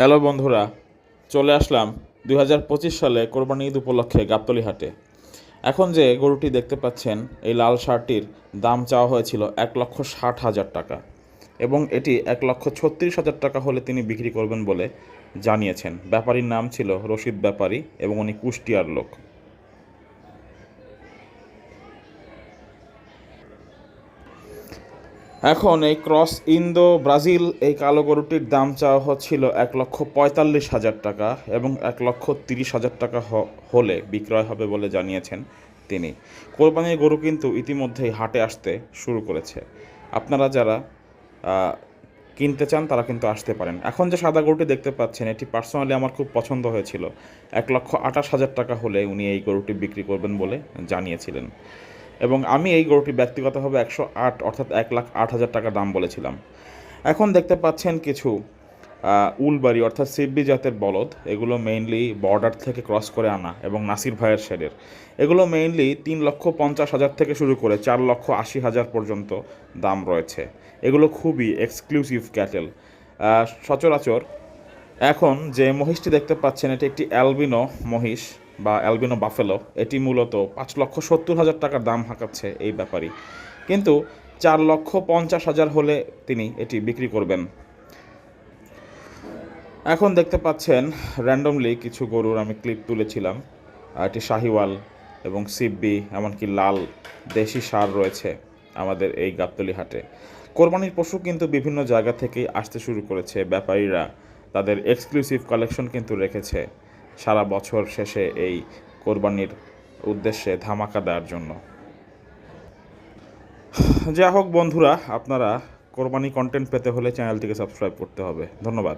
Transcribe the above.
Hello বন্ধুরা, চলে আসলাম দু হাজার পঁচিশ সালে কোরবানি ঈদ উপলক্ষে গাবতলি হাটে। এখন যে গরুটি দেখতে পাচ্ছেন, এই লাল শার্টটির দাম চাওয়া হয়েছিল এক লক্ষ ষাট হাজার টাকা এবং এটি এক লক্ষ ছত্রিশ হাজার টাকা হলে তিনি বিক্রি করবেন বলে জানিয়েছেন। ব্যাপারীর নাম ছিল রশিদ ব্যাপারী এবং উনি কুষ্টিয়ার লোক। এখন এই ক্রস ইন্দো, ব্রাজিল, এই কালো গরুটির দাম চাওয়া হচ্ছিল এক লক্ষ পঁয়তাল্লিশ হাজার টাকা এবং এক লক্ষ তিরিশ হাজার টাকা হলে বিক্রয় হবে বলে জানিয়েছেন তিনি। কোরবানির গরু কিন্তু ইতিমধ্যেই হাটে আসতে শুরু করেছে। আপনারা যারা কিনতে চান তারা কিন্তু আসতে পারেন। এখন যে সাদা গরুটি দেখতে পাচ্ছেন, এটি পার্সোনালি আমার খুব পছন্দ হয়েছিল। এক লক্ষ আঠাশ হাজার টাকা হলে উনি এই গরুটি বিক্রি করবেন বলে জানিয়েছিলেন। এবং আমি এই গরুটি ব্যক্তিগতভাবে একশো আট অর্থাৎ এক লাখ আট হাজার টাকা দাম বলেছিলাম। এখন দেখতে পাচ্ছেন কিছু উলবাড়ি অর্থাৎ সিব্বি জাতের বলদ। এগুলো মেইনলি বর্ডার থেকে ক্রস করে আনা এবং নাসির ভাইয়ের শেডের। এগুলো মেইনলি তিন লক্ষ পঞ্চাশ হাজার থেকে শুরু করে চার লক্ষ আশি হাজার পর্যন্ত দাম রয়েছে। এগুলো খুবই এক্সক্লুসিভ ক্যাটেল সচরাচর এখন যে মহিষটি দেখতে পাচ্ছেন, এটি একটি অ্যালবিনো মহিষ। বা অ্যালবিনো বাফেলো এটি মূলত পাঁচ লক্ষ সত্তর হাজার টাকার দাম হাঁকাচ্ছে এই ব্যাপারই। কিন্তু চার লক্ষ পঞ্চাশ হাজার হলে তিনি এটি বিক্রি করবেন। এখন দেখতে পাচ্ছেন র্যান্ডমলি কিছু গরুর আমি ক্লিপ তুলেছিলাম। এটি শাহিওয়াল এবং সিব্বি, এমনকি লাল দেশি সার রয়েছে আমাদের এই গাবতলি হাটে। কোরবানির পশু কিন্তু বিভিন্ন জায়গা থেকেই আসতে শুরু করেছে। ব্যাপারীরা তাদের এক্সক্লুসিভ কালেকশন কিন্তু রেখেছে। সারা বছর শেষে এই কোরবানির উদ্দেশ্যে ধামাকা দেওয়ার জন্য। যা হোক বন্ধুরা, আপনারা কোরবানি কন্টেন্ট পেতে হলে চ্যানেলটিকে সাবস্ক্রাইব করতে হবে। ধন্যবাদ।